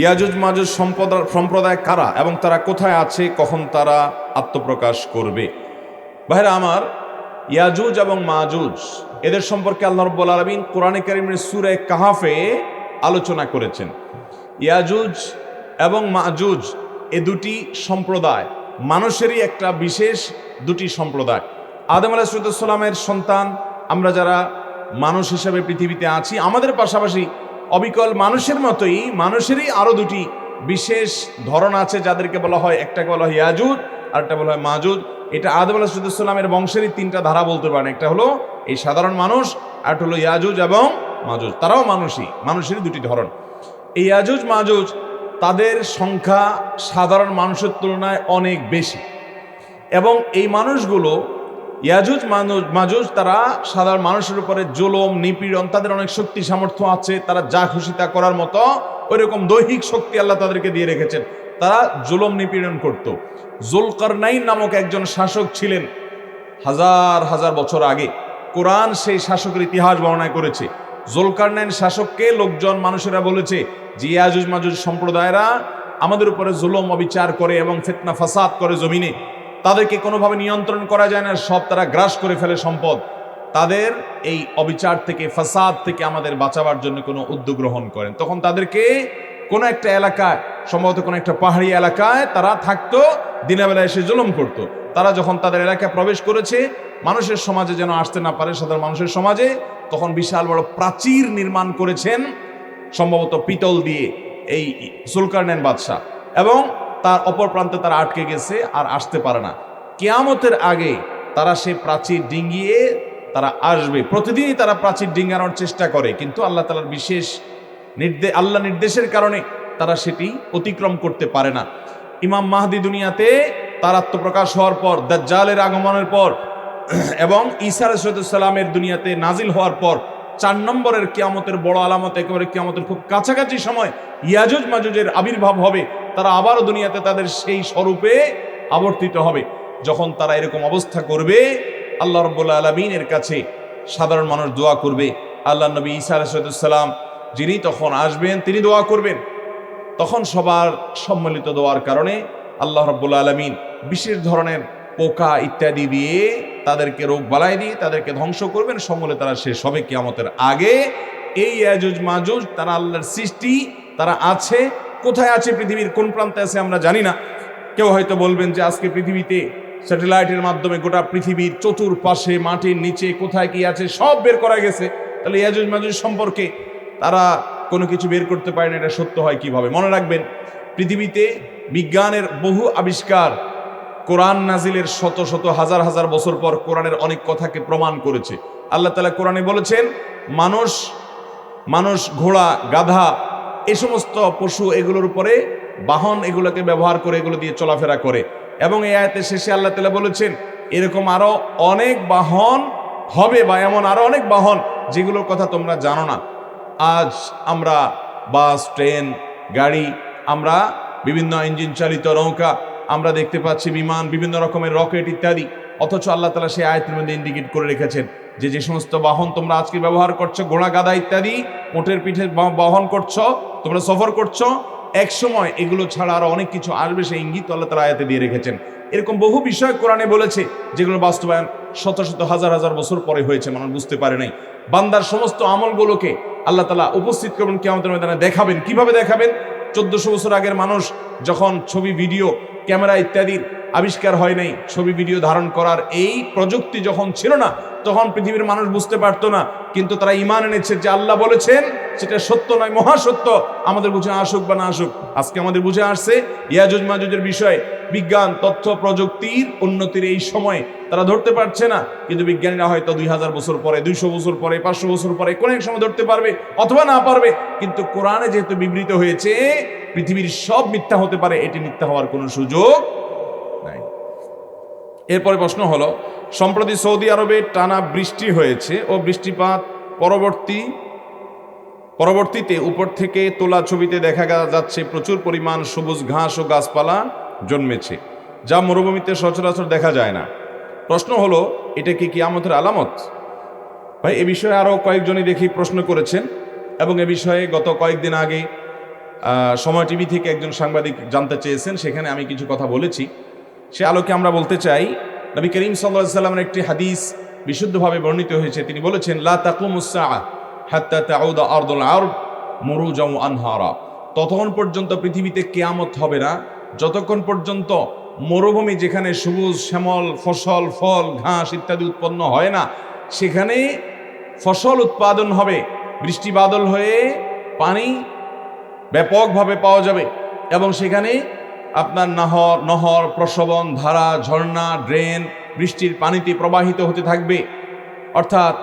ইয়াজুজ মাজুজ সম্প্রদায় সম্প্রদায় কারা এবং তারা কোথায় আছে, কখন তারা আত্মপ্রকাশ করবে? ভাইরা আমার, ইয়াজুজ এবং মাজুজ, এদের সম্পর্কে আল্লাহ রব্বুল আলমিন কোরআনে কারিমের সুরে কাহাফে আলোচনা করেছেন। ইয়াজুজ এবং মাজুজ এ দুটি সম্প্রদায়, মানুষেরই একটা বিশেষ দুটি সম্প্রদায়। আদম আলাহিসামের সন্তান, আমরা যারা মানুষ হিসেবে পৃথিবীতে আছি, আমাদের পাশাপাশি অবিকল মানুষের মতোই মানুষেরই আরও দুটি বিশেষ ধরন আছে যাদেরকে বলা হয় একটাকে বলা হয় ইয়াজুদ আরেকটা বলা হয় মাজুদ। এটা আদম আলাহিসামের বংশেরই তিনটা ধারা বলতে পারেন। একটা হলো এই সাধারণ মানুষ, আর হলো ইয়াজুজ এবং মাজুজ তারাও মানুষই, মানুষেরই দুটি ধরন। এই ইয়াজুজ মাজুজ তাদের সংখ্যা সাধারণ মানুষের তুলনায় অনেক বেশি। এবং এই মানুষগুলো ইয়াজুজ মানুষ মাজুজ, তারা সাধারণ মানুষের উপরে জুলম, নিপীড়ন, তাদের অনেক শক্তি সামর্থ্য আছে, তারা যা খুশি তা করার মতো ওইরকম দৈহিক শক্তি আল্লাহ তাদেরকে দিয়ে রেখেছেন। তারা জুলম, নিপীড়ন করত। জুলকারনাইন নামক একজন শাসক ছিলেন হাজার হাজার বছর আগে। কোরআন সেই শাসকের ইতিহাস বর্ণনা করেছে। জুলকারনাইন শাসককে লোকজন, মানুষেরা বলেছে যে, ইয়াজুজ, মাজুজ সম্প্রদায়রা আমাদের উপরে জুলম, অবিচার করে এবং ফেতনা, ফাসাদ করে জমিনে। তাদেরকে কোনোভাবে নিয়ন্ত্রণ করা যায় না, সব তারা গ্রাস করে ফেলে সম্পদ। তাদের এই অবিচার থেকে, ফাসাদ থেকে আমাদের বাঁচাবার জন্য কোনো উদ্যোগ গ্রহণ করেন। তখন তাদেরকে কোনো একটা এলাকায়, সম্ভবত কোনো একটা পাহাড়ি এলাকায় তারা থাকতো দিনের বেলা এসে জুলুম করত। তারা যখন তাদের এলাকায় প্রবেশ করেছে, মানুষের সমাজে যেন আসতে না পারে, সাধারণ মানুষের সমাজে, তখন বিশাল বড় প্রাচীর নির্মাণ করেছেন, সম্ভবত পিতল দিয়ে, এই সুলকারনেন বাদশাহ। এবং তার অপর প্রান্তে তারা আটকে গেছে আর আসতে পারে না। কেয়ামতের আগে তারা সে প্রাচীর ডিঙ্গিয়ে তারা আসবে। প্রতিদিনই তারা প্রাচীর ডিঙ্গানোর চেষ্টা করে, কিন্তু আল্লাহ তালার বিশেষ নির্দে, আল্লাহ নির্দেশের কারণে তারা সেটি অতিক্রম করতে পারে না। ইমাম মাহদি দুনিয়াতে তার আত্মপ্রকাশ হওয়ার পর, দাজ্জালের আগমনের পর এবং ঈসা সালামের দুনিয়াতে নাজিল হওয়ার পর চার নম্বরের কিয়ামতের বড় আলামত, একেবারে কিয়ামতের খুব কাছাকাছি সময় ইয়াজুজ মাজুজের আবির্ভাব হবে। তারা আবারও দুনিয়াতে তাদের সেই স্বরূপে আবর্তিত হবে। যখন তারা এরকম অবস্থা করবে, আল্লাহ রব্বুল্লা আলমিনের কাছে সাধারণ মানুষ দোয়া করবে। আল্লাহ নবী ঈসা আলাইসালাম যিনি তখন আসবেন, তিনি দোয়া করবেন। তখন সবার সম্মিলিত দোয়ার কারণে আল্লাহ রব্বুল্লা আলমিন বিশেষ ধরনের পোকা ইত্যাদি দিয়ে তাদেরকে রোগ বালাই দিয়ে তাদেরকে ধ্বংস করবেন। সমূলে তারা শেষ হবে কিয়ামতের আগে। এই ইয়াজুজ মাজুজ তারা আল্লাহর সৃষ্টি, তারা আছে। কোথায় আছে পৃথিবীর, কোন প্রান্তে আছে আমরা জানি না। কেউ হয়তো বলবেন যে আজকে পৃথিবীতে স্যাটেলাইটের মাধ্যমে গোটা পৃথিবীর চতুর্পাশে, মাটির নিচে কোথায় কি আছে সব বের করা গেছে। তাহলে ইয়াজুজ মাজুজ সম্পর্কে তারা কোনো কিছু বের করতে পারে না, এটা সত্য হয় কীভাবে? মনে রাখবেন, পৃথিবীতে বিজ্ঞানের বহু আবিষ্কার কোরআন নাজিলের শত শত হাজার হাজার বছর পর কোরআনের অনেক কথাকে প্রমাণ করেছে। আল্লাহ তালা কোরআনে বলেছেন, মানুষ মানুষ ঘোড়া, গাধা এ সমস্ত পশু এগুলোর উপরে বাহন এগুলোকে ব্যবহার করে এগুলো দিয়ে চলাফেরা করে। এবং এই আয়তের শেষে আল্লাহ তালা বলেছেন, এরকম আরও অনেক বাহন হবে বা এমন আরও অনেক বাহন যেগুলোর কথা তোমরা জানো না। আজ আমরা বাস, ট্রেন, গাড়ি, আমরা বিভিন্ন ইঞ্জিন চালিত নৌকা, আমরা দেখতে পাচ্ছি বিমান, বিভিন্ন রকমের রকেট ইত্যাদি। অথচ আল্লাহ তালা সেই আয়তের মধ্যে ইন্ডিকেট করে রেখেছেন যে যে সমস্ত বাহন তোমরা আজকে ব্যবহার করছ, ঘোড়া গাদা ইত্যাদি ওটের পিঠে বহন করছ তোমরা সফর করছ, এক সময় এগুলো ছাড়া আরও অনেক কিছু আসবে, সেই ইঙ্গিত আল্লাহ তালা আয়াতে দিয়ে রেখেছেন। এরকম বহু বিষয় কোরআনে বলেছে, যেগুলো বাস্তবায়ন শত শত হাজার হাজার বছর পরে হয়েছে, মানুষ বুঝতে পারে নাই। বান্দার সমস্ত আমলগুলোকে আল্লাহ তালা উপস্থিত করবেন কেমন ময়দানে দেখাবেন। কীভাবে দেখাবেন? চোদ্দশো বছর আগের মানুষ যখন ছবি, ভিডিও, ক্যামেরা ইত্যাদির আবিষ্কার হয় নাই, ছবি, ভিডিও ধারণ করার এই প্রযুক্তি যখন ছিল না তখন পৃথিবীর মানুষ বুঝতে পারতো না, কিন্তু তারা ইমান এনেছে যে আল্লাহ বলেছেন সেটা সত্য নয়, মহাসত্য। আমাদের বুঝে আসুক বা না আসুক, আজকে আমাদের বুঝে আসছে ইয়াজুজ মাজুজের বিষয়ে। বিজ্ঞান, তথ্য, প্রযুক্তির উন্নতির এই সময়ে তারা ধরতে পারছে না, কিন্তু বিজ্ঞানীরা হয়তো দুই হাজার বছর পরে, দুইশো বছর পরে, পাঁচশো বছর পরে, কোন এক সময় ধরতে পারবে অথবা না পারবে। কিন্তু কোরআনে যেহেতু বিবৃত হয়েছে, পৃথিবীর সব মিথ্যা হতে পারে, এটি মিথ্যা হওয়ার কোনো সুযোগ নাই। এরপরে প্রশ্ন হলো সম্প্রতি সৌদি আরবে টানা বৃষ্টি হয়েছে ও বৃষ্টিপাত পরবর্তী, পরবর্তীতে উপর থেকে তোলা ছবিতে দেখা যাচ্ছে প্রচুর পরিমাণ সবুজ ঘাস ও গাছপালা জন্মেছে, যা মরুভূমিতে সচরাচর দেখা যায় না। প্রশ্ন হলো, এটা কি কিয়ামতের আলামত? ভাই, এ বিষয়ে আরও কয়েকজনই দেখি প্রশ্ন করেছেন এবং এ বিষয়ে গত কয়েকদিন আগে সময় টিভি থেকে একজন সাংবাদিক জানতে চেয়েছেন, সেখানে আমি কিছু কথা বলেছি। সে আলোকে আমরা বলতে চাই নবী করিম সাল্লাহ সাল্লামের একটি হাদিস বিশুদ্ধভাবে বর্ণিত হয়েছে। তিনি বলেছেন, লা তাকুমুসা হাত্তা তাউদা আরদুল মুরুজাম আনহারা। ততক্ষণ পর্যন্ত পৃথিবীতে কেয়ামত হবে না। যতক্ষণ পর্যন্ত মরুভূমি যেখানে সবুজ, শ্যামল, ফসল, ফল, ঘাস ইত্যাদি উৎপন্ন হয় না, সেখানে ফসল উৎপাদন হবে, বৃষ্টি বাদল হয়ে পানি ব্যাপকভাবে পাওয়া যাবে এবং সেখানে আপনার নহর নহর প্রসবন ধারা, ঝর্ণা, ড্রেন, বৃষ্টির পানিতে প্রবাহিত হতে থাকবে। অর্থাৎ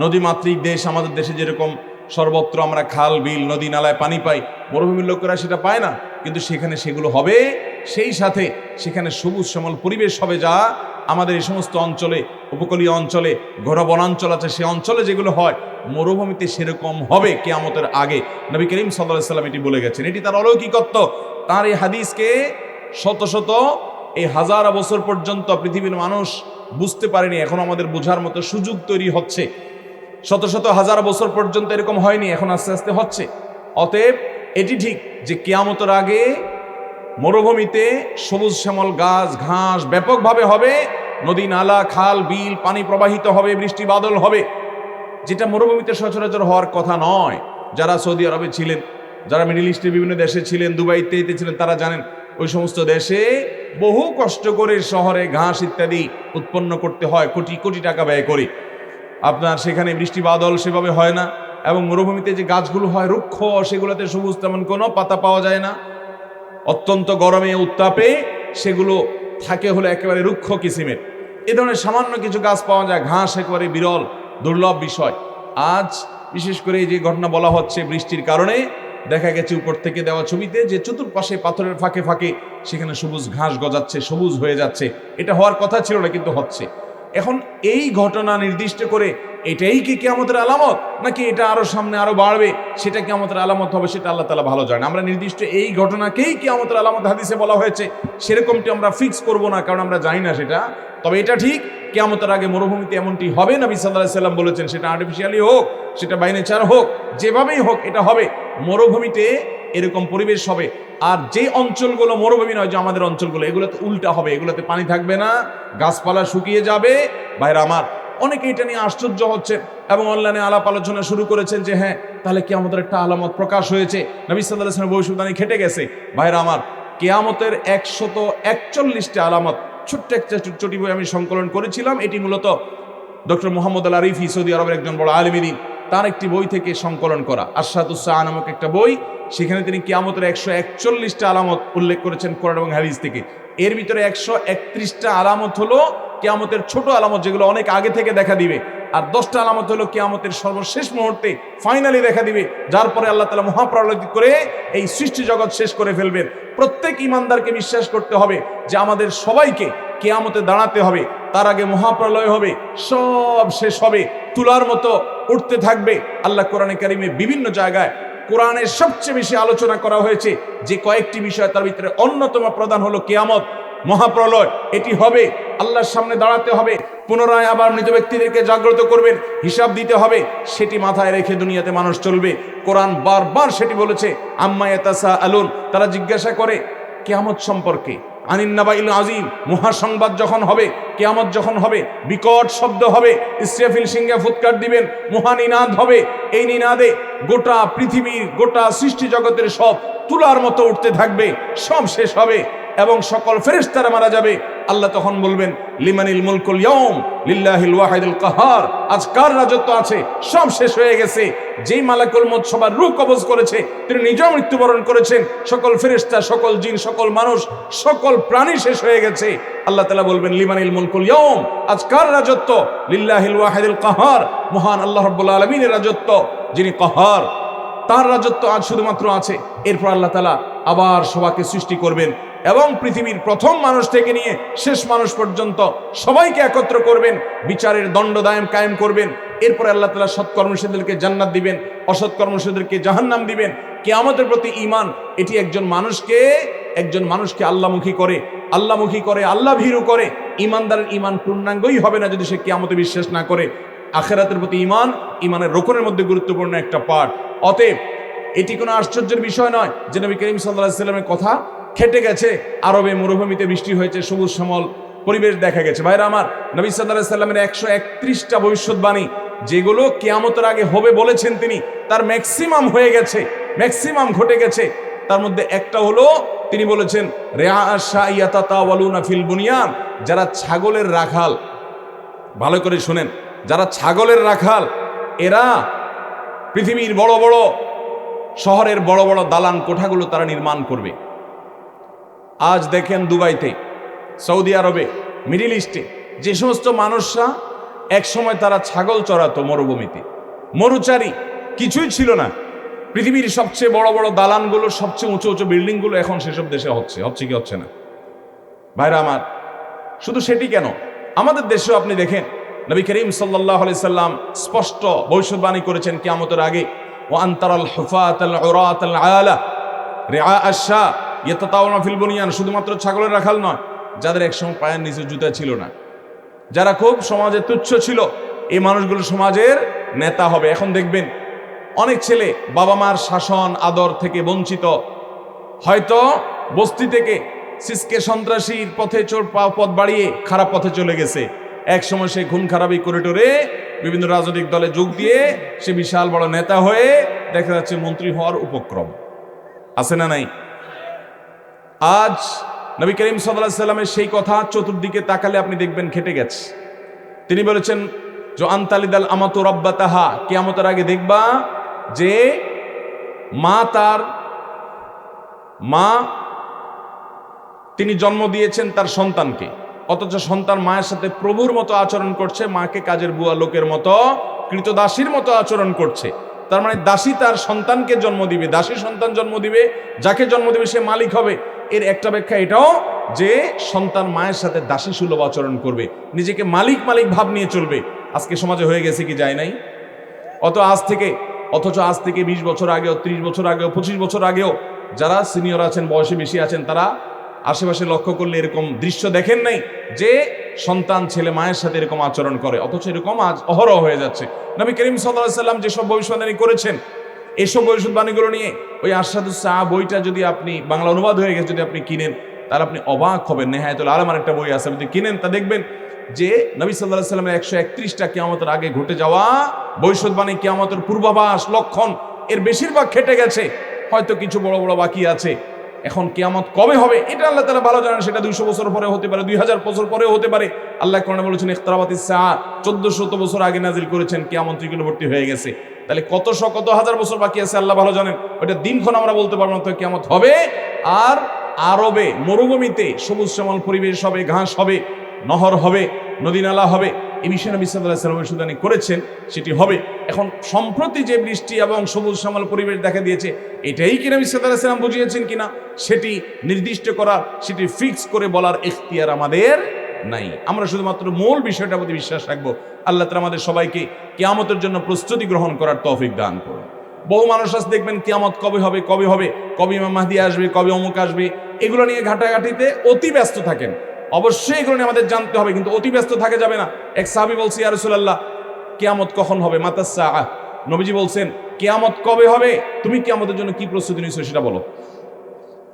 নদীমাতৃক দেশ আমাদের দেশে যেরকম সর্বত্র আমরা খাল, বিল, নদী, নালায় পানি পাই, মরুভূমির লোকেরা সেটা পায় না। কিন্তু সেখানে সেগুলো হবে, সেই সাথে সেখানে সবুজ শ্যামল পরিবেশ হবে যা আমাদের এই সমস্ত অঞ্চলে, উপকূলীয় অঞ্চলে ঘন বনাঞ্চল আছে, সে অঞ্চলে যেগুলো হয়, মরুভূমিতে সেরকম হবে কেয়ামতের আগে। নবী করিম সাল্লাহ সাল্লাম এটি বলে গেছেন। এটি তার অলৌকিকত্ব। তার এই হাদিসকে শত শত এই হাজার বছর পর্যন্ত পৃথিবীর মানুষ বুঝতে পারেনি, এখন আমাদের বোঝার মতো সুযোগ তৈরি হচ্ছে। শত শত হাজার বছর পর্যন্ত এরকম হয়নি, এখন আস্তে আস্তে হচ্ছে। অতএব এটি ঠিক যে কেয়ামতের আগে মরুভূমিতে সবুজ শ্যামল গাছ, ঘাস ব্যাপকভাবে হবে, নদী, নালা, খাল, বিল, পানি প্রবাহিত হবে, বৃষ্টি বাদল হবে। যেটা মরুভূমিতে সচরাচর হওয়ার কথা নয়, যারা সৌদি আরবে ছিলেন। যারা মিডিল ইস্টের বিভিন্ন দেশে ছিলেন, দুবাইতে এতে ছিলেন, তারা জানেন ওই সমস্ত দেশে বহু কষ্ট করে শহরে ঘাস ইত্যাদি উৎপন্ন করতে হয়, কোটি কোটি টাকা ব্যয় করে। আপনার সেখানে বৃষ্টি বাদল সেভাবে হয় না এবং মরুভূমিতে যে গাছগুলো হয়, রুক্ষ, সেগুলোতে সবুজ তেমন কোনো পাতা পাওয়া যায় না। অত্যন্ত গরমে, উত্তাপে সেগুলো থাকে হলো একেবারে রুক্ষ কিসিমের। এ ধরনের সামান্য কিছু গাছ পাওয়া যায়, ঘাস একেবারে বিরল, দুর্লভ বিষয়। আজ বিশেষ করে যে ঘটনা বলা হচ্ছে বৃষ্টির কারণে দেখা গেছে উপর থেকে দেওয়া ছবিতে যে চতুর্পাশে পাথরের ফাঁকে ফাঁকে সেখানে সবুজ ঘাস গজাচ্ছে, সবুজ হয়ে যাচ্ছে। এটা হওয়ার কথা ছিল না, কিন্তু হচ্ছে। এখন এই ঘটনা নির্দিষ্ট করে এটাই কি কেয়ামতের আলামত? নাকি এটা আরও সামনে আরও বাড়বে? সেটা কেয়ামতের আলামত হবে, সেটা আল্লাহ তালা ভালো জানে আমরা নির্দিষ্ট এই ঘটনাকেই কেয়ামতের আলামত হাদিসে বলা হয়েছে। সেরকমটি আমরা ফিক্স করব না, কারণ আমরা জানি না সেটা। তবে এটা ঠিক, কেয়ামতের আগে মরুভূমিতে এমনটি হবে। নবী সাল্লাহ বলেছেন, সেটা আর্টিফিশিয়ালি হোক, সেটা বাই নেচার হোক, যেভাবেই হোক এটা হবে। মরুভূমিতে এরকম পরিবেশ হবে। আর যে অঞ্চলগুলো মরুভূমি নয়, যে আমাদের অঞ্চলগুলো, এগুলোতে উল্টা হবে, এগুলোতে পানি থাকবে না, গাছপালা শুকিয়ে যাবে। বাইরে আমার, অনেকে এটা নিয়ে আশ্চর্য হচ্ছে এবং অনলাইনে আলাপ আলোচনা শুরু করেছেন যে হ্যাঁ তাহলে কি আমাদের একটা আলামত প্রকাশ হয়েছে। নবী সাল্লাহ ভবিষ্যৎবাণী খেটে গেছে। ভাইরা আমার, কেয়ামতের একশত একচল্লিশটা আলামত, ছোট্ট একটা চটি বই আমি সংকলন করেছিলাম। এটি মূলত doctor Mohammad Al Arifi, Saudi আরবের একজন বড় আলমিদিন তার একটি বই থেকে সংকলন করা। আশাদুসাহ নামক একটা বই, সেখানে তিনি কিয়ামতের একশো একচল্লিশটা আলামত উল্লেখ করেছেন কোরআন এবং হাদিস থেকে। এর ভিতরে একশো একত্রিশটা আলামত হলো কেয়ামতের ছোট আলামত যেগুলো অনেক আগে থেকে দেখা দিবে। আর দশটা আলামত হলো কেয়ামতের সর্বশেষ মুহূর্তে ফাইনালি দেখা দিবে, যার পরে আল্লাহ তালা মহাপ্রলয় করে এই সৃষ্টি জগৎ শেষ করে ফেলবেন। প্রত্যেক ইমানদারকে বিশ্বাস করতে হবে যে আমাদের সবাইকে কেয়ামতে দাঁড়াতে হবে, তার আগে মহাপ্রলয় হবে, সব শেষ হবে। তুলার মতো উঠতে থাকবে। আল্লাহ কোরআনে কারিমে বিভিন্ন জায়গায় কোরআনের সবচেয়ে বেশি আলোচনা করা হয়েছে। যে কয়েকটি বিষয় তার ভিতরে অন্যতম প্রধান হলো কেয়ামত, মহাপ্রলয়। এটি হবে, আল্লাহর সামনে দাঁড়াতে হবে। পুনরায় আবার মৃত ব্যক্তিদেরকে জাগ্রত করবেন, হিসাব দিতে হবে। সেটি মাথায় রেখে দুনিয়াতে মানুষ চলবে। কোরআন বারবার সেটি বলেছে, আম্মা এতাসা আলুন তারা জিজ্ঞাসা করে, কেয়ামত সম্পর্কে। আনিন্নাবাইল আজিম, মহাসংবাদ যখন হবে, কেয়ামত যখন হবে, বিকট শব্দ হবে, ইসরাফিল সিংহে ফুৎকার দিবেন মহানিনাদ হবে, এই নিনাদে গোটা পৃথিবীর, গোটা সৃষ্টি জগতের সব তুলার মতো উঠতে থাকবে, সব শেষ হবে। এবং সকল ফেরেশতারা মারা যাবে। আল্লাহ তখন বলবেন, লিমানিল মুলকুল ইয়ম লিল্লাহিল ওয়াহিদুল কাহার। আজ কার রাজত্ব আছে? সব শেষ হয়ে গেছে। যেই মালাকুল মত সবার রূহ কবজ করেছে, তিনি নিজেও মৃত্যুবরণ করেছেন। সকল ফেরেশতা, সকল জিন, সকল মানুষ, সকল প্রাণী শেষ হয়ে গেছে। আল্লাহ তালা বলবেন, লিমানিল মুলকুল ইয়ম আজ কার রাজত্ব? লিল্লাহিল ওয়াহিদুল কাহার। মহান আল্লাহ রাব্বুল আলামিনের রাজত্ব, যিনি কাহার, তার রাজত্ব আজ শুধুমাত্র আছে। এরপর আল্লাহ তালা আবার সবাকে সৃষ্টি করবেন। এবং পৃথিবীর প্রথম মানুষ থেকে নিয়ে শেষ মানুষ পর্যন্ত সবাইকে একত্র করবেন, বিচারের দণ্ডদায়ম কায়েম করবেন, এরপরে আল্লাহ তালা সৎকর্মশীদেরকে জান্নাত দিবেন অসৎকর্মশীদেরকে জাহান্নাম দিবেন কে আমাদের প্রতি ইমান এটি একজন মানুষকে একজন মানুষকে আল্লামুখী করে আল্লামুখী করে আল্লাহ ভীরু করে ইমানদারের ইমান পূর্ণাঙ্গই হবে না যদি সে কেয়ামতে বিশ্বাস না করে। আখেরাতের প্রতি ইমান ইমানের রোকনের মধ্যে গুরুত্বপূর্ণ একটা পার্ট অতএব, এটি কোনো আশ্চর্যের বিষয় নয় যে নবী করিম সাল্লাহ সাল্লামের কথা খেটে গেছে। আরবে মরুভূমিতে বৃষ্টি হয়েছে, সবুজ শ্যামল পরিবেশ দেখা গেছে। ভাইরা আমার, নবী সাল্লাহ সাল্লামের একশো একত্রিশটা ভবিষ্যৎবাণী, যেগুলো কেয়ামতের আগে হবে বলেছেন তিনি, তার ম্যাক্সিমাম হয়ে গেছে, ম্যাক্সিমাম ঘটে গেছে। তার মধ্যে একটা হলো, তিনি বলেছেন ফিল বুনিয়ান যারা ছাগলের রাখাল, ভালো করে শুনেন, যারা ছাগলের রাখাল, এরা পৃথিবীর বড় বড় শহরের বড় বড় দালান কোঠাগুলো তারা নির্মাণ করবে। আজ দেখেন দুবাইতে, সৌদি আরবে, মিডিল ইস্টে, যে সমস্ত মানুষরা একসময় তারা ছাগল চড়াতো মরুভূমিতে। মরুচারি কিছুই ছিল না। পৃথিবীর সবচেয়ে বড় বড় দালানগুলো, সবচেয়ে উঁচু উঁচু বিল্ডিংগুলো এখন সেসব দেশে হচ্ছে হচ্ছে কি হচ্ছে না? ভাইরা আমার, শুধু সেটি কেন? আমাদের দেশেও আপনি দেখেন, নবী করিম সাল্লাহ সাল্লাম স্পষ্ট ভবিষ্যৎবাণী করেছেন কিয়ামতের আগে ও আন্তরাল হুফাত আল আল আলা রেআ আশা ইয়েতাতাওয়ানা ফিল বুনিয়ান, শুধুমাত্র ছাগলের রাখাল নয়, যাদের একসময় পায়ের নিচে জুতা ছিল না। যারা খুব সমাজে তুচ্ছ ছিল, এই মানুষগুলো সমাজের নেতা হবে। এখন দেখবেন, অনেক ছেলে বাবা মার শাসন, আদর থেকে বঞ্চিত। হয়তো বস্তি থেকে সিসকে সন্ত্রাসীর পথে চোর পথ বাড়িয়ে খারাপ পথে চলে গেছে। এক সময় সে খুন খারাপি করিডোরে বিভিন্ন রাজনৈতিক দলে যোগ দিয়ে সে বিশাল বড় নেতা হয়ে দেখা যাচ্ছে মন্ত্রী হওয়ার উপক্রম। আছে না নাই? আজ নবী করিম সাল্লাহ সাল্লামের সেই কথা চতুর্দিকে তাকালে আপনি দেখবেন খেটে গেছে। তিনি বলেছেন যে আন্তালিদাল আমাতো রব্বা তাহা কেয়ামতের আগে দেখবা যে মা তার, মা তিনি জন্ম দিয়েছেন তার সন্তানকে। অথচ সন্তান মায়ের সাথে প্রভুর মতো আচরণ করছে, মাকে কাজের বুয়া লোকের মতো, কৃতদাসীর মতো আচরণ করছে। তার মানে দাসী তার সন্তানকে জন্ম দিবে দাসী সন্তান জন্ম দিবে, যাকে জন্ম দিবে সে মালিক হবে। এর একটা ব্যাখ্যা এটাও যে সন্তান মায়ের সাথে দাসী সুলভ আচরণ করবে। নিজেকে মালিক মালিক ভাব নিয়ে চলবে। আজকে সমাজে হয়ে গেছে কি যায় নাই? অত আজ থেকে, অথচ আজ থেকে বিশ বছর আগেও, ত্রিশ বছর আগেও, পঁচিশ বছর আগেও যারা সিনিয়র আছেন, বয়সে বেশি আছেন, তারা আশেপাশে লক্ষ্য করলে এরকম দৃশ্য দেখেন নাই যে সন্তান ছেলে মায়ের সাথে এরকম আচরণ করে। অথচ এরকম আজ অহরহ হয়ে যাচ্ছে। নবী করিম সাল্লাহ সাল্লাম যেসব ভবিষ্যৎবাণী করেছেন এইসব ভবিষ্যৎবাণীগুলো নিয়ে ওই আশাদু সাহ বইটা যদি আপনি, বাংলা অনুবাদ হয়ে গেছে যদি আপনি কিনেন, তাহলে আপনি অবাক হবেন। নেহায়তুল আলমার একটা বই আছে, আপনি কিনেন, তা দেখবেন যে নবী সাল্লাহ সাল্লামের একশো একত্রিশটা কেয়ামতের আগে ঘটে যাওয়া ভবিষ্যৎবাণী কেয়ামতের পূর্বাভাস, লক্ষণ এর বেশিরভাগ খেটে গেছে। হয়তো কিছু বড় বড় বাকি আছে। এখন কেয়ামত কবে হবে, এটা আল্লাহ তারা ভালো জানেন, সেটা দুইশো বছর পরে হতে পারে দুই হাজার বছর পরেও হতে পারে। আল্লাহ কোরআনে বলেছেন, ইখতারাবাতি সাহা চোদ্দ শত বছর আগে নাজিল করেছেন, কেয়ামত নিকটবর্তী হয়ে গেছে। তাহলে কত শ, কত হাজার বছর বাকি আছে, আল্লাহ ভালো জানেন। ওইটা দিনক্ষণ আমরা বলতে পারব না, তো কেয়ামত হবে। আর আরবে, মরুভূমিতে সবুজ শ্যামল পরিবেশ হবে, ঘাস হবে, নহর হবে নদী নালা হবে। এই বিষয়ে নবী সাল্লাহ সাল্লাম ভবিষ্যৎবাণী করেছেন, সেটি হবে। এখন সম্প্রতি যে বৃষ্টি এবং সবুজ শ্যামল পরিবেশ দেখা দিয়েছে, এটাই কি নবী সাল্লাহ সাল্লাম বুঝিয়েছেন কিনা? সেটি নির্দিষ্ট করা সেটি ফিক্স করে বলার এখতিয়ার আমাদের নাই। আমরা শুধুমাত্র মূল বিষয়টার প্রতি বিশ্বাস রাখব। আল্লাহ তালা আমাদের সবাইকে কেয়ামতের জন্য প্রস্তুতি গ্রহণ করার তৌফিক দান করুন। বহু মানুষ আজ দেখবেন কেয়ামত কবে হবে কবে হবে, কবে ইমাম মাহদি আসবে, কবে অমুক আসবে, এগুলো নিয়ে ঘাটাঘাটিতে অতি ব্যস্ত থাকেন। অবশ্যই এগুলো নিয়ে আমাদের জানতে হবে, কিন্তু অতি ব্যস্ত থাকা যাবে না। এক সাহাবি বলছি আরসুল্লাহ কেয়ামত কখন হবে? মাতাসা আহ নবীজি বলছেন, কেয়ামত কবে হবে? তুমি কেয়ামতের জন্য কি প্রস্তুতি নিয়েছো সেটা বলো।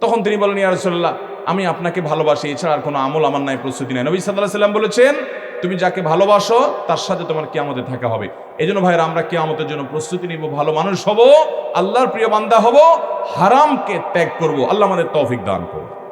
তখন তিনি বলেন, ইয়া রাসূলুল্লাহ আমি আপনাকে ভালোবাসি, এছাড়া আর কোনো আমল আমার নাই, প্রস্তুতি নাই। নবী সাল্লাহ সাল্লাম বলেছেন, তুমি যাকে ভালোবাসো, তার সাথে তোমার কেয়ামতে থাকা হবে। এই জন্য ভাইরা, আমরা কেয়ামতের জন্য প্রস্তুতি নিব, ভালো মানুষ হব, আল্লাহর প্রিয় বান্দা হব, হারামকে ত্যাগ করব। আল্লাহ আমাদের তৌফিক দান করুন।